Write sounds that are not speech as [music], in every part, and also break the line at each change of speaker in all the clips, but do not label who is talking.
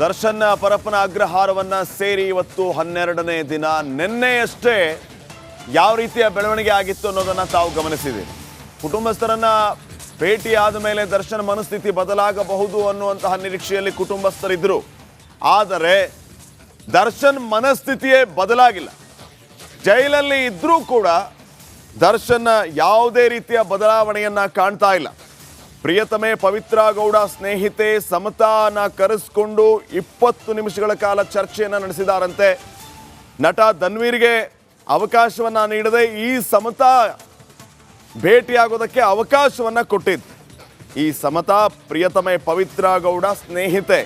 ದರ್ಶನ್ ಪರಪ್ಪನ ಅಗ್ರಹಾರವನ್ನ ಸೇರಿ ಇವತ್ತು ಹನ್ನೆರಡನೇ ದಿನ. ನಿನ್ನೆಯಷ್ಟೇ ಯಾವ ರೀತಿಯ ಬೆಳವಣಿಗೆ ಆಗಿತ್ತು ಅನ್ನೋದನ್ನ ತಾವು ಗಮನಿಸಿದ್ದೀರಿ ಕುಟುಂಬಸ್ಥರನ್ನ ಭೇಟಿ ಆದ ಮೇಲೆ ದರ್ಶನ್ ಮನಸ್ಥಿತಿ ಬದಲಾಗಬಹುದು ಅನ್ನುವಂತಹ ನಿರೀಕ್ಷೆಯಲ್ಲಿ ಕುಟುಂಬಸ್ಥರಿದ್ದರು ಆದರೆ ದರ್ಶನ್ ಮನಸ್ಥಿತಿಯೇ ಬದಲಾಗಿಲ್ಲ. ಜೈಲಲ್ಲಿ ಇದ್ರೂ ಕೂಡ ದರ್ಶನ್ ಯಾವುದೇ ರೀತಿಯ ಬದಲಾವಣೆಯನ್ನ ಕಾಣ್ತಾ ಇಲ್ಲ. ಪ್ರಿಯತಮೆ ಪವಿತ್ರ ಗೌಡ ಸ್ನೇಹಿತೆ ಸಮತಾನ ಕರೆಸ್ಕೊಂಡು ಇಪ್ಪತ್ತು ನಿಮಿಷಗಳ ಕಾಲ ಚರ್ಚೆಯನ್ನ ನಡೆಸಿದಾರಂತೆ. ನಟ ಧನ್ವೀರ್ಗೆ ಅವಕಾಶವನ್ನ ನೀಡದೆ ಈ ಸಮತಾ ಭೇಟಿಯಾಗೋದಕ್ಕೆ ಅವಕಾಶವನ್ನ ಕೊಟ್ಟಿದ್ದು ಈ ಸಮತಾ ಪ್ರಿಯತಮೆ ಪವಿತ್ರ ಗೌಡ ಸ್ನೇಹಿತೆ.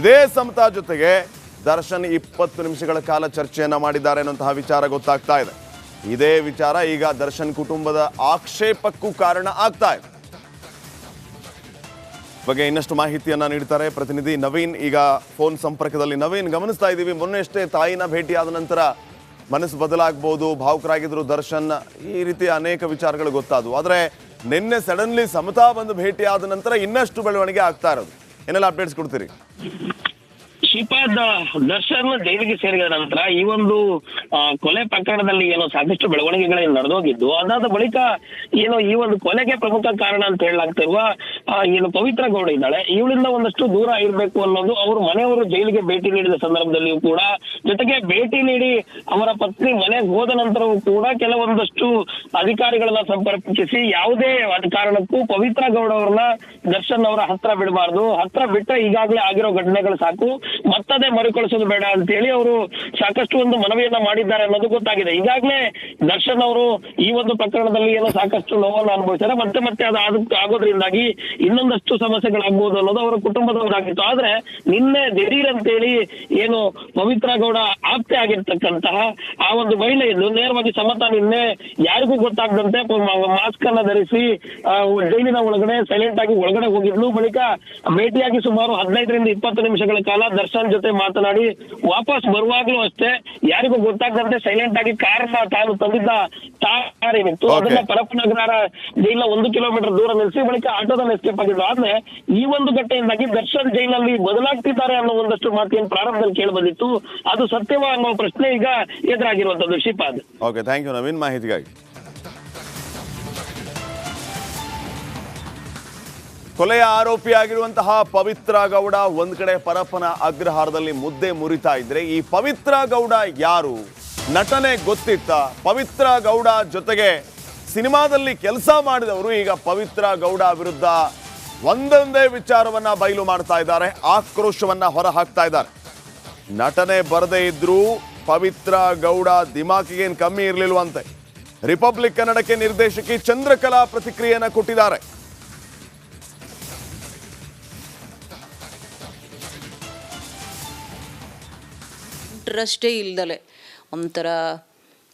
ಇದೇ ಸಮತಾ ಜೊತೆಗೆ ದರ್ಶನ್ ಇಪ್ಪತ್ತು ನಿಮಿಷಗಳ ಕಾಲ ಚರ್ಚೆಯನ್ನ ಮಾಡಿದ್ದಾರೆ ಅನ್ನುವಂತಹ ವಿಚಾರ ಗೊತ್ತಾಗ್ತಾ ಇದೆ. ಇದೇ ವಿಚಾರ ಈಗ ದರ್ಶನ್ ಕುಟುಂಬದ ಆಕ್ಷೇಪಕ್ಕೂ ಕಾರಣ ಆಗ್ತಾ ಇದೆ. ಬಗ್ಗೆ ಇನ್ನಷ್ಟು ಮಾಹಿತಿಯನ್ನು ನೀಡ್ತಾರೆ ಪ್ರತಿನಿಧಿ ನವೀನ್. ಈಗ ಫೋನ್ ಸಂಪರ್ಕದಲ್ಲಿ ನವೀನ್, ಗಮನಿಸ್ತಾ ಇದ್ದೀವಿ. ಮೊನ್ನೆಷ್ಟೇ ತಾಯಿನ ಭೇಟಿಯಾದ ನಂತರ ಮನಸ್ಸು ಬದಲಾಗ್ಬೋದು, ಭಾವುಕರಾಗಿದ್ರು ದರ್ಶನ್. ಈ ರೀತಿ ಅನೇಕ ವಿಚಾರಗಳು ಗೊತ್ತಾದವು. ಆದರೆ ನಿನ್ನೆ ಸಡನ್ಲಿ ಸಮತಾ ಬಂದು ಭೇಟಿಯಾದ ನಂತರ ಇನ್ನಷ್ಟು ಬೆಳವಣಿಗೆ ಆಗ್ತಾ ಇರೋದು. ಏನೆಲ್ಲ ಅಪ್ಡೇಟ್ಸ್ ಕೊಡ್ತೀರಿ?
ಶ್ರೀಪಾದ್ ದರ್ಶನ್ ಜೈಲಿಗೆ ಸೇರಿದ ನಂತರ ಈ ಒಂದು ಕೊಲೆ ಪ್ರಕರಣದಲ್ಲಿ ಏನೋ ಸಾಕಷ್ಟು ಬೆಳವಣಿಗೆಗಳು ನಡೆದೋಗಿದ್ದು, ಅದಾದ ಬಳಿಕ ಏನೋ ಈ ಒಂದು ಕೊಲೆಗೆ ಪ್ರಮುಖ ಕಾರಣ ಅಂತ ಹೇಳಲಾಗ್ತಿರುವ ಏನು ಪವಿತ್ರ ಗೌಡ ಇದ್ದಾಳೆ, ಇವಳಿಂದ ಒಂದಷ್ಟು ದೂರ ಇರಬೇಕು ಅನ್ನೋದು ಅವರು ಮನೆಯವರು ಜೈಲಿಗೆ ಭೇಟಿ ನೀಡಿದ ಸಂದರ್ಭದಲ್ಲಿಯೂ ಕೂಡ, ಜೊತೆಗೆ ಭೇಟಿ ನೀಡಿ ಅವರ ಪತ್ನಿ ಮನೆಗೆ ಹೋದ ನಂತರವೂ ಕೂಡ ಕೆಲವೊಂದಷ್ಟು ಅಧಿಕಾರಿಗಳನ್ನ ಸಂಪರ್ಕಿಸಿ ಯಾವುದೇ ಕಾರಣಕ್ಕೂ ಪವಿತ್ರ ಗೌಡ ಅವ್ರನ್ನ ದರ್ಶನ್ ಅವರ ಹತ್ರ ಬಿಡಬಾರ್ದು, ಹತ್ರ ಬಿಟ್ಟ ಈಗಾಗಲೇ ಆಗಿರೋ ಘಟನೆಗಳು ಸಾಕು. ಮತ್ತದೇ ಮರುಕಳಿಸೋದು ಬೇಡ ಅಂತ ಹೇಳಿ ಅವರು ಸಾಕಷ್ಟು ಒಂದು ಮನವಿಯನ್ನ ಮಾಡಿದ್ದಾರೆ ಅನ್ನೋದು ಗೊತ್ತಾಗಿದೆ. ಈಗಾಗಲೇ ದರ್ಶನ್ ಅವರು ಈ ಒಂದು ಪ್ರಕರಣದಲ್ಲಿ ಏನೋ ಸಾಕಷ್ಟು ನೋವನ್ನು ಅನುಭವಿಸ್ತಾರೆ ಮತ್ತೆ ಮತ್ತೆ ಅದು ಆಗೋದ್ರಿಂದಾಗಿ ಇನ್ನೊಂದಷ್ಟು ಸಮಸ್ಯೆಗಳಾಗ್ಬೋದು ಅನ್ನೋದು ಅವರ ಕುಟುಂಬದವರಾಗಿತ್ತು. ಆದ್ರೆ ನಿನ್ನೆ ದಿಢೀರ್ ಅಂತೇಳಿ ಏನು ಪವಿತ್ರ ಗೌಡ ಆಪ್ತೆ ಆಗಿರ್ತಕ್ಕಂತಹ ಆ ಒಂದು ಮಹಿಳೆಯನ್ನು ನೇರವಾಗಿ ಸಮತ ನಿನ್ನೆ ಯಾರಿಗೂ ಗೊತ್ತಾಗದಂತೆ ಮಾಸ್ಕ್ ಅನ್ನ ಧರಿಸಿ ಜೈಲಿನ ಒಳಗಡೆ ಸೈಲೆಂಟ್ ಆಗಿ ಒಳಗಡೆ ಹೋಗಿದ್ಲು. ಬಳಿಕ ಭೇಟಿಯಾಗಿ ಸುಮಾರು ಹದಿನೈದರಿಂದ ಇಪ್ಪತ್ತು ನಿಮಿಷಗಳ ಕಾಲ ದರ್ಶನ್ ಜೊತೆ ಮಾತನಾಡಿ ವಾಪಸ್ ಬರುವಾಗ್ಲೂ ಅಷ್ಟೇ ಯಾರಿಗೂ ಗೊತ್ತಾಗದಂತೆ ಸೈಲೆಂಟ್ ಆಗಿ ಕಾರನ್ನ ತಾನು ತಂದಿದ್ದ ಕಾರ್ ಏನಿತ್ತು. ಅದನ್ನ ಪರಪ್ಪನಗರ ಜೈಲ್ನ ಒಂದು ಕಿಲೋಮೀಟರ್ ದೂರ ನಿಲ್ಲಿಸಿ ಬಳಿಕ ಆಟೋದಲ್ಲಿ ಎಸ್ಕೇಪ್ ಆಗಿದ್ರು ಆದ್ರೆ ಈ ಒಂದು ಘಟ್ಟೆಯಿಂದಾಗಿ ದರ್ಶನ್ ಜೈಲಲ್ಲಿ ಬದಲಾಗ್ತಿದ್ದಾರೆ ಅನ್ನೋ ಒಂದಷ್ಟು ಮಾತಿನ ಪ್ರಾರಂಭದಲ್ಲಿ ಕೇಳಿ ಬಂದಿತ್ತು. ಅದು ಸತ್ಯವ ಅನ್ನೋ ಪ್ರಶ್ನೆ ಈಗ ಎದುರಾಗಿರುವಂತದ್ದು Shripad.
Okay thank you Naveen ಮಾಹಿತಿಗಾಗಿ. ಕೊಲೆಯ ಆರೋಪಿಯಾಗಿರುವಂತಹ ಪವಿತ್ರ ಗೌಡ ಒಂದ್ ಕಡೆ ಪರಪ್ಪನ ಅಗ್ರಹಾರದಲ್ಲಿ ಮುದ್ದೆ ಮುರಿತಾ ಇದ್ರೆ ಈ ಪವಿತ್ರ ಗೌಡ ಯಾರು? ನಟನೆ ಗೊತ್ತಿತ್ತ. ಪವಿತ್ರ ಗೌಡ ಜೊತೆಗೆ ಸಿನಿಮಾದಲ್ಲಿ ಕೆಲಸ ಮಾಡಿದವರು ಈಗ ಪವಿತ್ರ ಗೌಡ ವಿರುದ್ಧ ಒಂದೊಂದೇ ವಿಚಾರವನ್ನ ಬಯಲು ಮಾಡ್ತಾ ಇದ್ದಾರೆ, ಆಕ್ರೋಶವನ್ನ ಹೊರ ಹಾಕ್ತಾ ಇದ್ದಾರೆ. ನಟನೆ ಬರದೇ ಇದ್ರೂ ಪವಿತ್ರ ಗೌಡ ದಿಮಾಕಿಗೇನು ಕಮ್ಮಿ ಇರಲಿಲ್ವಂತೆ. ರಿಪಬ್ಲಿಕ್ ಕನ್ನಡಕ್ಕೆ ನಿರ್ದೇಶಕಿ ಚಂದ್ರಕಲಾ ಪ್ರತಿಕ್ರಿಯೆಯನ್ನು ಕೊಟ್ಟಿದ್ದಾರೆ.
ಇಂಟ್ರೆಸ್ಟೇ ಇಲ್ದಲೆ. ಒಂಥರ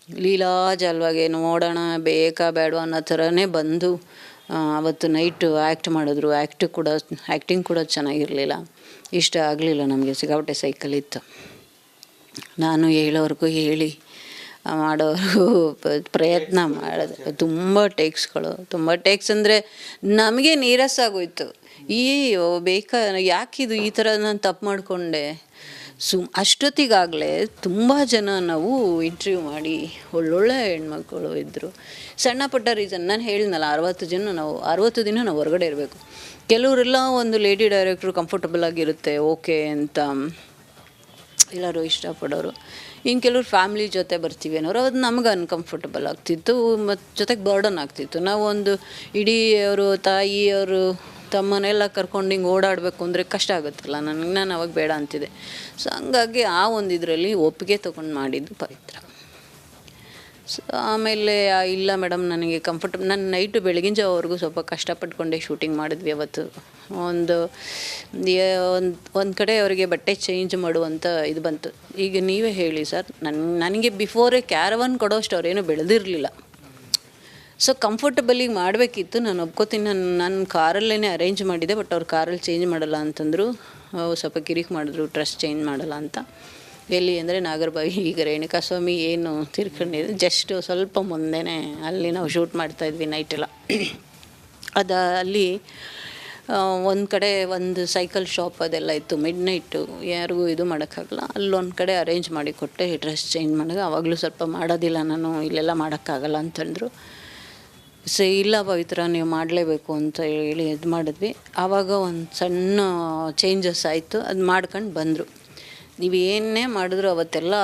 ಲೀಲಾಜಲವಾಗಿ ನೋಡೋಣ ಬೇಕಾ, ಬೇಡವಾ ಅನ್ನೋ ಥರನೇ ಬಂದು ಅವತ್ತು ನೈಟು ಆ್ಯಕ್ಟ್ ಮಾಡಿದ್ರು. ಆ್ಯಕ್ಟ್ ಕೂಡ, ಆ್ಯಕ್ಟಿಂಗ್ ಕೂಡ ಚೆನ್ನಾಗಿರಲಿಲ್ಲ. ಇಷ್ಟ ಆಗಲಿಲ್ಲ ನಮಗೆ. ಸಿಗಾಪಟ್ಟೆ ಸೈಕಲ್ ಇತ್ತು. ನಾನು ಹೇಳೋವರೆಗೂ ಹೇಳಿ ಮಾಡೋರು [laughs] ಪ್ರಯತ್ನ ಮಾಡಿದೆ. ತುಂಬ ಟೇಕ್ಸ್ಗಳು. ತುಂಬ ಟೇಕ್ಸ್ ಅಂದರೆ ನಮಗೆ ನೀರಸ ಆಗೋಯ್ತು. ಈ ಬೇಕಾ, ಯಾಕಿದು ಈ ಥರ ನಾನು ತಪ್ಪು ಮಾಡಿಕೊಂಡೆ? ಸುಮ್ ಅಷ್ಟೊತ್ತಿಗಾಗಲೇ ತುಂಬ ಜನ ನಾವು ಇಂಟ್ರ್ಯೂ ಮಾಡಿ ಒಳ್ಳೊಳ್ಳೆ ಹೆಣ್ಮಕ್ಳು ಇದ್ದರು ಸಣ್ಣ ಪುಟ್ಟ ರೀಸನ್ ನಾನು ಹೇಳಿದ್ನಲ್ಲ, ಅರವತ್ತು ಜನ ನಾವು, ಅರವತ್ತು ದಿನ ನಾವು ಹೊರಗಡೆ ಇರಬೇಕು. ಕೆಲವರೆಲ್ಲ ಒಂದು ಲೇಡಿ ಡೈರೆಕ್ಟ್ರು ಕಂಫರ್ಟಬಲ್ ಆಗಿರುತ್ತೆ ಓಕೆ ಅಂತ ಎಲ್ಲರೂ ಇಷ್ಟಪಡೋರು. ಇನ್ನು ಕೆಲವ್ರು ಫ್ಯಾಮಿಲಿ ಜೊತೆ ಬರ್ತೀವಿ ಅನ್ನೋರು, ಅದು ನಮ್ಗೆ ಅನ್ಕಂಫರ್ಟಬಲ್ ಆಗ್ತಿತ್ತು ಮತ್ತು ಜೊತೆಗೆ ಬರ್ಡನ್ ಆಗ್ತಿತ್ತು. ನಾವು ಒಂದು ಇಡೀ ಅವರು, ತಾಯಿ ಅವರು ತಮ್ಮನೆಲ್ಲ ಕರ್ಕೊಂಡು ಹಿಂಗೆ ಓಡಾಡಬೇಕು ಅಂದರೆ ಕಷ್ಟ ಆಗುತ್ತಲ್ಲ? ನನಗೆ ನಾನು ಅವಾಗ ಬೇಡ ಅಂತಿದೆ ಸೊ ಹಂಗಾಗಿ ಆ ಒಂದು ಇದರಲ್ಲಿ ಒಪ್ಪಿಗೆ ತೊಗೊಂಡು ಮಾಡಿದ್ದು ಪವಿತ್ರ. ಸೊ ಆಮೇಲೆ ಇಲ್ಲ ಮೇಡಮ್, ನನಗೆ ಕಂಫರ್ಟಬಲ್ ನಾನು ನೈಟು ಬೆಳಗಿನ ಜಾವವರೆಗೂ ಸ್ವಲ್ಪ ಕಷ್ಟಪಟ್ಕೊಂಡೆ ಶೂಟಿಂಗ್ ಮಾಡಿದ್ವಿ ಅವತ್ತು. ಒಂದು ಒಂದು ಒಂದು ಕಡೆ ಅವರಿಗೆ ಬಟ್ಟೆ ಚೇಂಜ್ ಮಾಡುವಂಥ ಇದು ಬಂತು. ಈಗ ನೀವೇ ಹೇಳಿ ಸರ್ ನನ್ನ ನನಗೆ ಬಿಫೋರೇ ಕ್ಯಾರವನ್ ಕೊಡೋಷ್ಟು ಅವ್ರೇನು ಬೆಳೆದಿರಲಿಲ್ಲ. ಸೊ ಕಂಫರ್ಟಬಲಿ ಮಾಡಬೇಕಿತ್ತು. ನಾನು ಒಪ್ಕೋತೀನಿ. ನಾನು ನನ್ನ ಕಾರಲ್ಲೇ ಅರೇಂಜ್ ಮಾಡಿದೆ ಬಟ್ ಅವ್ರು ಕಾರಲ್ಲಿ ಚೇಂಜ್ ಮಾಡಲ್ಲ ಅಂತಂದರು ಸ್ವಲ್ಪ ಕಿರಿಕ್ ಮಾಡಿದ್ರು ಡ್ರೆಸ್ ಚೇಂಜ್ ಮಾಡಲ್ಲ ಅಂತ. ಎಲ್ಲಿ ಅಂದರೆ ನಾಗರಬಾವಿ, ಈಗ ರೇಣುಕಾಸ್ವಾಮಿ ಏನು ತಿರ್ಕೊಂಡಿದೆ ಜಸ್ಟ್ ಸ್ವಲ್ಪ ಮುಂದೆನೇ ಅಲ್ಲಿ ನಾವು ಶೂಟ್ ಮಾಡ್ತಾಯಿದ್ವಿ ನೈಟೆಲ್ಲ ಅದು ಅಲ್ಲಿ ಒಂದು ಕಡೆ ಒಂದು ಸೈಕಲ್ ಶಾಪ್ ಅದೆಲ್ಲ ಇತ್ತು ಮಿಡ್ ನೈಟು ಯಾರಿಗೂ ಇದು ಮಾಡೋಕ್ಕಾಗಲ್ಲ. ಅಲ್ಲೊಂದು ಕಡೆ ಅರೇಂಜ್ ಮಾಡಿ ಕೊಟ್ಟೆ ಡ್ರೆಸ್ ಚೇಂಜ್ ಮಾಡಿದಾಗ ಆವಾಗಲೂ ಸ್ವಲ್ಪ ಮಾಡೋದಿಲ್ಲ ನಾನು, ಇಲ್ಲೆಲ್ಲ ಮಾಡೋಕ್ಕಾಗಲ್ಲ ಅಂತಂದರು. ಸೊ, ಇಲ್ಲ ಪವಿತ್ರ, ನೀವು ಮಾಡಲೇಬೇಕು ಅಂತ ಹೇಳಿ ಇದು ಮಾಡಿದ್ವಿ. ಆವಾಗ ಒಂದು ಸಣ್ಣ ಚೇಂಜಸ್ ಆಯಿತು. ಅದು ಮಾಡ್ಕೊಂಡು ಬಂದರು. ನೀವು ಏನೇ ಮಾಡಿದ್ರು ಅವತ್ತೆಲ್ಲ